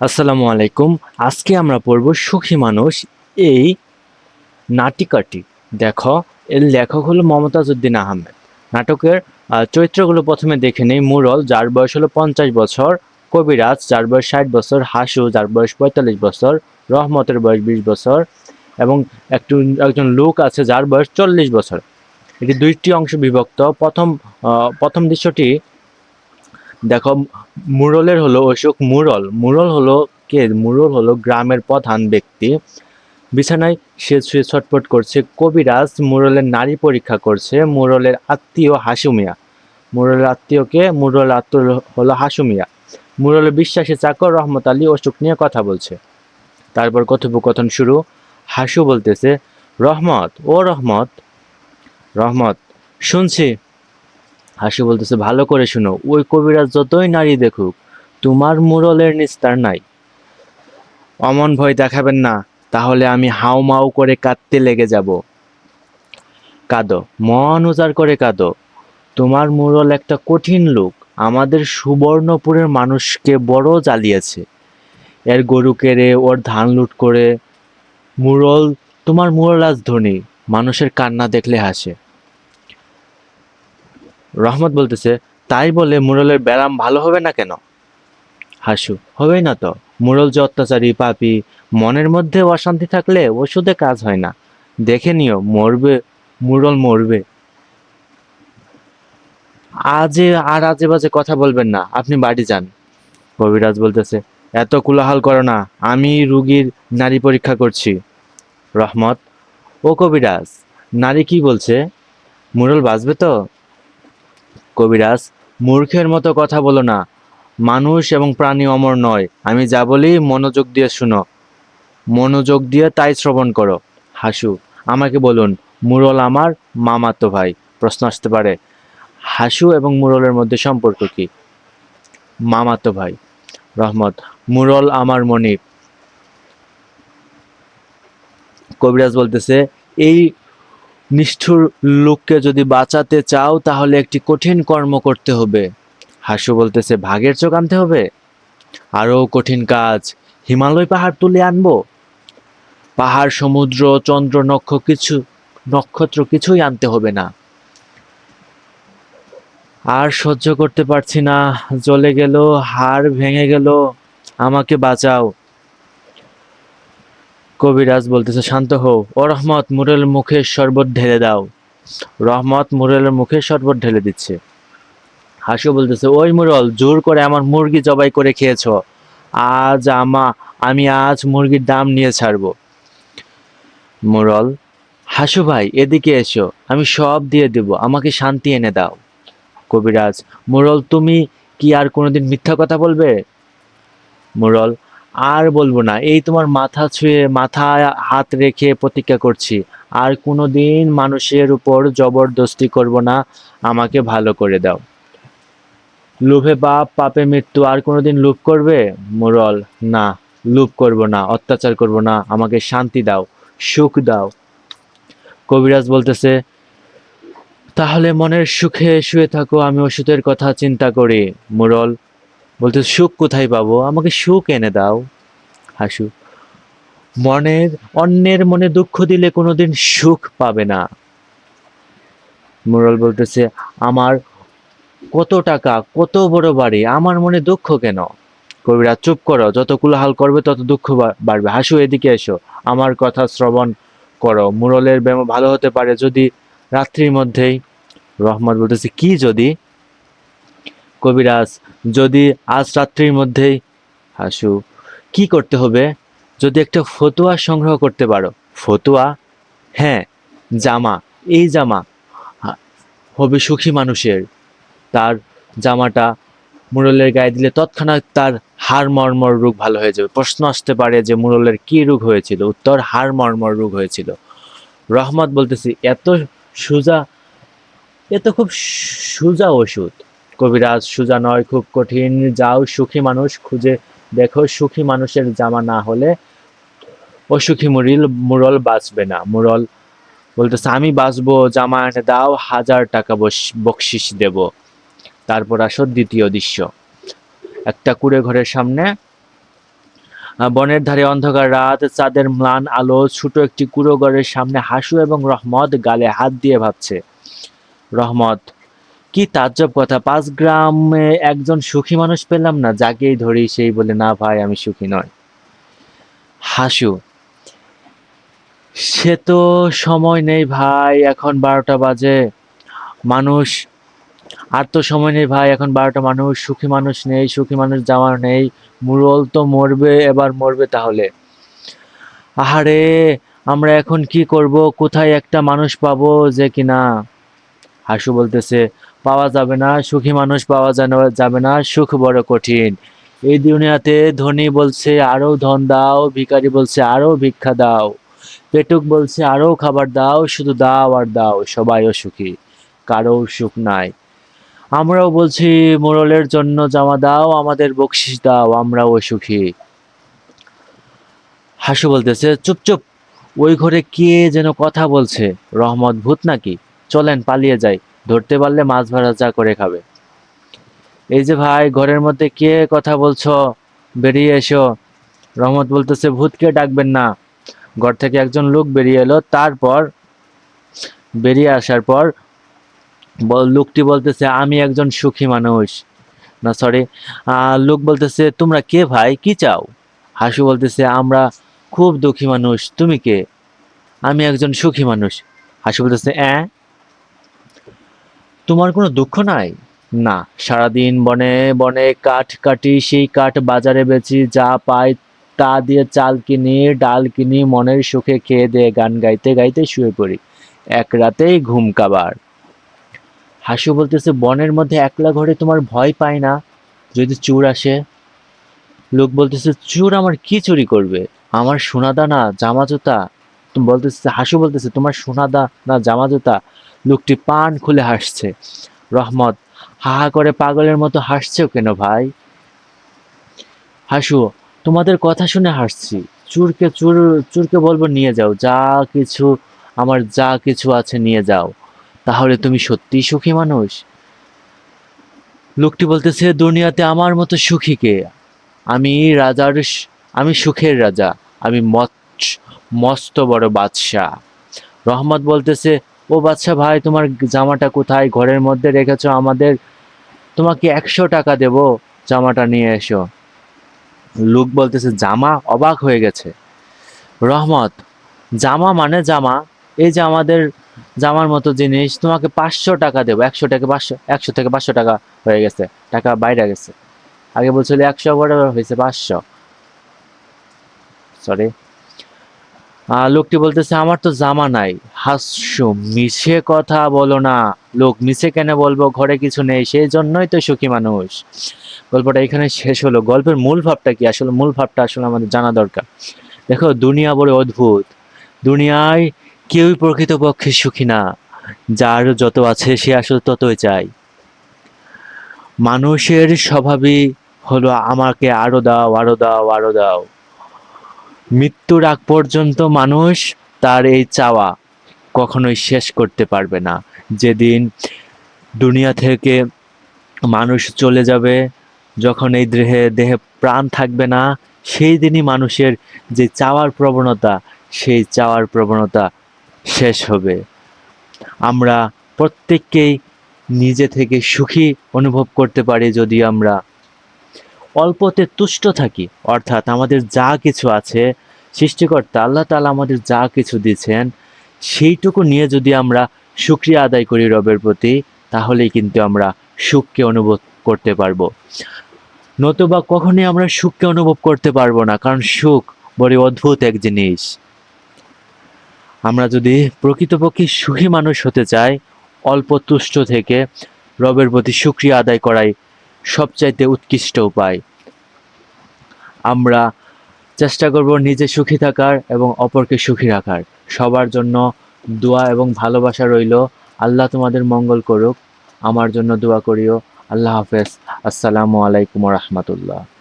আসসালামু আলাইকুম। আজকে আমরা পড়ব সুখী মানুষ, এই নাটিকাটি। দেখো, এর লেখক হলো মমতাজ উদ্দিন আহমেদ। নাটকের চরিত্রগুলো প্রথমে দেখে নেই মুরল, যার বয়স হলো পঞ্চাশ বছর, কবিরাজ, যার বয়স ষাট বছর, হাসু, যার বয়স পঁয়তাল্লিশ বছর, রহমতের বয়স বিশ বছর এবং একটু, একজন লোক আছে যার বয়স চল্লিশ বছর। এটি দুইটি অংশ বিভক্ত। প্রথম প্রথম দৃশ্যটি দেখো, মুরলের হলো অশোক মুরল। মুরল হলো কে? মুরল হলো গ্রামের প্রধান ব্যক্তি। বিছানায় সে শুয়ে ছটফট করছে। কবিরাজ মুরলের নারী পরীক্ষা করছে। মুরলের আত্মীয় হাসুমিয়া মুরলের আত্মীয়কে মুরল আত্মীয় হলো হাসুমিয়া মুরলের বিশ্বাসী চাকর রহমত আলী অশোক নিয়ে কথা বলছে। তারপর কথোপকথন শুরু। হাসু বলতেছে, রহমত, ও রহমত। রহমত, শুনছি। হাসি বলতেছে, ভালো করে শুনো, ওই কবিরাজ যতই নারী দেখুক, তোমার মুরলের নিস্তার নাই। অমন ভয় দেখাবেন না, তাহলে আমি হাউ মাউ করে কাঁদতে লেগে যাব। কাঁদো, মন উজাড় করে কাঁদো। তোমার মুরল একটা কঠিন লোক, আমাদের সুবর্ণপুরের মানুষকে বড় জ্বালিয়েছে। এর গরু কেড়ে, ওর ধান লুট করে, মুরল, তোমার মুরল ধনী, মানুষের কান্না দেখলে হাসে। রহমত বলতেছে, তাই বলে মুরলের ব্যারাম ভালো হবে না কেন? হাসু, হবেই না তো। মুরল যে অত্যাচারী, পাপি, মনের মধ্যে অশান্তি থাকলে ওষুধে কাজ হয় না। দেখে নিও, মরবে, মুরল মরবে। আজে আর আজে বাজে কথা বলবেন না, আপনি বাড়ি যান। কবিরাজ বলতেছে, এত কোলাহল করো না, আমি রুগীর নারী পরীক্ষা করছি। রহমত, ও কবিরাজ, নারী কি বলছে? মুরল বাঁচবে তো? কবিরাজ, মূর্খের মতো কথা বলো না। মানুষ এবং প্রাণী অমর নয়। আমি যা বলি, মনোযোগ দিয়ে শুনো। মনোযোগ দিয়ে তাই শ্রবণ করো। হাসু, আমাকে বলুন, মুরল আমার মামাতো ভাই। প্রশ্ন আসতে পারে, হাসু এবং মুরলের মধ্যে সম্পর্ক কি? মামাতো ভাই। রহমত, মুরল আমার মনিব। কবিরাজ বলতেছে, এই নিষ্ঠুর লোককে যদি বাঁচাতে চাও, তাহলে একটি কঠিন কর্ম করতে হবে। হাসু বলতেছে, ভাগের চোখ আনতে হবে? আরও কঠিন কাজ। হিমালয় পাহাড় তুলে আনব? পাহাড়, সমুদ্র, চন্দ্র, নক্ষ কিছু, নক্ষত্র কিছুই আনতে হবে না। আর সহ্য করতে পারছি না। জ্বলে গেল, হাড় ভেঙে গেল। আমাকে বাঁচাও। কবিরাজ বলতেছে, শান্ত হও। ও রহমত মুরেল মুখে শরবত ঢেলে দাও। রহমত মুরেলের মুখে শরবত ঢেলে দিচ্ছে। হাসু বলতেছে, ওই মুরল, জোর করে আমার মুরগি জবাই করে খেয়েছো। আজ আমা, আমি আজ মুরগির দাম নিয়ে ছাড়বো। মুরল, হাসু ভাই, এদিকে এসো। আমি সব দিয়ে দেব। আমাকে শান্তি এনে দাও। কবিরাজ, মুরল, তুমি কি আর কোনোদিন মিথ্যা কথা বলবে? মুরল আর বলব না, এই তোমার মাথা ছুঁয়ে মাথায় হাত রেখে প্রতিজ্ঞা করছি। আর কোনোদিন মানুষের উপর জবরদস্তি করব না, আমাকে ভালো করে দাও। লোভে পাপ পাপে মৃত্যু, আর কোনোদিন লোভ করবে? মোরল, না, লোভ করব না, অত্যাচার করব না, আমাকে শান্তি দাও, সুখ দাও। কবিরাজ বলতেছে, তাহলে মনের সুখে শুয়ে থাকো, আমি ওষুধের কথা চিন্তা করি। মুরল বলতে, সুখ কোথায় পাবো? আমাকে সুখ এনে দাও। হাসু। মনের, অন্যের মনে দুঃখ দিলে কোনোদিন সুখ পাবে না। মুরল বলতেছে, আমার কত টাকা, কত বড় বাড়ি, আমার মনে দুঃখ কেন? কবিরা, চুপ করো, যত কুলাহাল করবে তত দুঃখ বাড়বে। হাসু, এদিকে এসো। আমার কথা শ্রবণ করো। মুরলের ব্যায়াম ভালো হতে পারে যদি রাত্রির মধ্যেই। রহমত বলতেছে, কি যদি? কবিরাজ, যদি আজ রাত্রির মধ্যেই, হাসু, কি করতে হবে? যদি একটা ফতুয়া সংগ্রহ করতে পারো। ফতুয়া? হ্যাঁ জামা, এই জামা হবে সুখী মানুষের। তার জামাটা মুরলের গায়ে দিলে তৎক্ষণাৎ তার হাড় মর্মর রোগ ভালো হয়ে যাবে। প্রশ্ন আসতে পারে যে মুরলের কি রোগ হয়েছিল? উত্তর, হাড় মর্মর রোগ হয়েছিল। রহমত বলতেছি, এত সুজা, এত খুব সুজা ওষুধ। কবিরাজ সুজা নয়, খুব কঠিন। যাও সুখী মানুষ, খুঁজে দেখো সুখী মানুষের জামা না হলে অসুখী মুরিল, মুরল বাঁচবে না। মুরল বলতেছে, আমি বাঁচবো, জামা এনে দাও, হাজার টাকা বকশিস দেব। তারপর আসো দ্বিতীয় দৃশ্য। একটা কুড়ে ঘরের সামনে বনের ধারে অন্ধকার রাত, চাঁদের ম্লান আলো, ছোট একটি কুড়ো ঘরের সামনে হাসু এবং রহমত গালে হাত দিয়ে ভাবছে। রহমত কি তাজ্জব কথা। পাঁচ গ্রামে একজন সুখী মানুষ পেলাম না, যাকেই ধরি সেই বলে, না ভাই, আমি সুখী নয় হাসু, সে তো সময় নেই ভাই, এখন বারোটা বাজে। মানুষ, আর তো সময় নেই ভাই, এখন বারোটা মানুষ, সুখী মানুষ নেই, সুখী মানুষ যাওয়ার নেই, মুরল তো মরবে, এবার মরবে তাহলে। আহারে, আমরা এখন কি করব? কোথায় একটা মানুষ পাবো যে কিনা? হাসু বলতেছে পাওয়া যাবে না, সুখী মানুষ পাওয়া যাবে না, সুখ বড় কঠিন। এই দুনিয়াতে ধনী বলছে আরও ধন দাও। ভিখারি বলছে আরও ভিক্ষা দাও। পেটুক বলছে আরও খাবার দাও, শুধু দাও আর দাও, সবাইও সুখী কারও সুখ নাই। আমরাও বলছি, মোরলের জন্য জামা দাও, আমাদের বকশিস দাও, আমরাও সুখী। হাসু বলতেছে, চুপ চুপ, ওই ঘরে কে যেন কথা বলছে? রহমত ভূত নাকি? চলেন, পালিয়ে যাই। ধরতে পারলে মাছ যা করে খাবে। এই যে ভাই, ঘরের মধ্যে কে কথা বলছো? বেরিয়ে এসো। রহমত বলতেছে ভূতকে ডাকবেন না? ঘর থেকে একজন লোক বেরিয়ে এলো। তারপর, বেরিয়ে আসার পর লোকটি বলতেছে, আমি একজন সুখী মানুষ। না সরি লোক বলতেছে, তোমরা কে ভাই? কি চাও? হাসু বলতেছে, আমরা খুব দুঃখী মানুষ। তুমি কে? আমি একজন সুখী মানুষ। হাসু বলতেছে, অ্যাঁ? তোমার কোনো দুঃখ নাই? না, সারাদিন বনে বনে কাঠ কাটি, সেই কাঠ বাজারে বেচি, যা পাই তা দিয়ে চাল কিনি, ডাল কিনি, মনের সুখে খেয়ে দিয়ে গান গাইতে গাইতে শুয়ে পড়ি। এক রাতেই ঘুম কাবার। হাসু বলতেছে, বনের মধ্যে একলা ঘরে তোমার ভয় পায় না, যদি চোর আসে? লোক বলতেছে, চোর আমার কি চুরি করবে? আমার সোনাদা না জামা জুতা বলতেছে, হাসু বলতেছে, তোমার সোনাদা না জামা জুতা লোকটি পান খুলে হাসছে। রহমত, হা হা করে পাগলের মতো হাসছেও কেন ভাই? হাসু, তোমাদের কথা শুনে হাসছি। চুরকে চুর, চুরকে বলব নিয়ে যাও, যা কিছু, আমার যা কিছু আছে নিয়ে যাও। তাহলে তুমি সত্যিই সুখী মানুষ? লোকটি বলতেছে, দুনিয়াতে আমার মতো সুখী কে? আমি রাজার আমি সুখের রাজা, আমি মস্ত বড় বাদশাহ। রহমত বলতেছে ও বাচ্চা ভাই, তোমার জামাটা কোথায়? ঘরের মধ্যে রেখেছো আমাদের। তোমাকে একশো টাকা দেব। জামাটা নিয়ে এসো। লোক বলতেছে, জামা অবাক হয়ে গেছে। রহমত, জামা মানে জামা। এই যে আমাদের জামার মতো জিনিস, তোমাকে পাঁচশো টাকা দেবো। একশো টাকা পাঁচশো, একশো থেকে পাঁচশো টাকা হয়ে গেছে। টাকা বাইরে গেছে। আগে বলছিল একশো করে হয়েছে পাঁচশো। সরি লোকটি বলতেছে, আমার তো জামা নাই। হাস্য, মিছে কথা বলো না। লোক মিছে কেন বলব? ঘরে কিছু নেই সেই জন্যই তো সুখী মানুষ। গল্পটা এখানে শেষ হলো। গল্পের মূল ভাবটা কি? আসলে মূল ভাবটা আসলে আমাদের জানা দরকার। দেখো, দুনিয়া বড় অদ্ভুত। দুনিয়ায় কেউই প্রকৃতপক্ষে সুখী না। যার যত আছে, সে আসলে ততই চায়। মানুষের স্বভাবই হলো, আমাকে আরও দাও আরও দাও আরও দাও। মৃত্যুর আগ পর্যন্ত মানুষ তার এই চাওয়া কখনোই শেষ করতে পারবে না। যেদিন দুনিয়া থেকে মানুষ চলে যাবে, যখন এই দেহে দেহে প্রাণ থাকবে না, সেই দিনই মানুষের যে চাওয়ার প্রবণতা, সেই চাওয়ার প্রবণতা শেষ হবে। আমরা প্রত্যেককেই নিজে থেকে সুখী অনুভব করতে পারি যদি আমরা অল্পতে তুষ্ট থাকি, অর্থাৎ আমাদের যা কিছু আছে, সৃষ্টিকর্তা, আল্লাহ তালা আমাদের যা কিছু দিয়েছেন, সেইটুকু নিয়ে যদি আমরা সুক্রিয়া আদায় করি রবের প্রতি, তাহলেই কিন্তু আমরা সুখকে অনুভব করতে পারব। নতুবা কখনোই আমরা সুখকে অনুভব করতে পারব না, কারণ সুখ বড় অদ্ভুত এক জিনিস। আমরা যদি প্রকৃতপক্ষে সুখী মানুষ হতে চাই, অল্প তুষ্ট থেকে রবের প্রতি সুক্রিয়া আদায় করাই সবচাইতে উৎকৃষ্ট উপায়। আমরা চেষ্টা করব নিজে সুখী থাকার এবং অপরকে সুখী রাখার। সবার জন্য দোয়া এবং ভালোবাসা রইল। আল্লাহ তোমাদের মঙ্গল করুক। আমার জন্য দোয়া করিও। আল্লাহ হাফেজ। আসসালামু আলাইকুম রহমতুল্লাহ।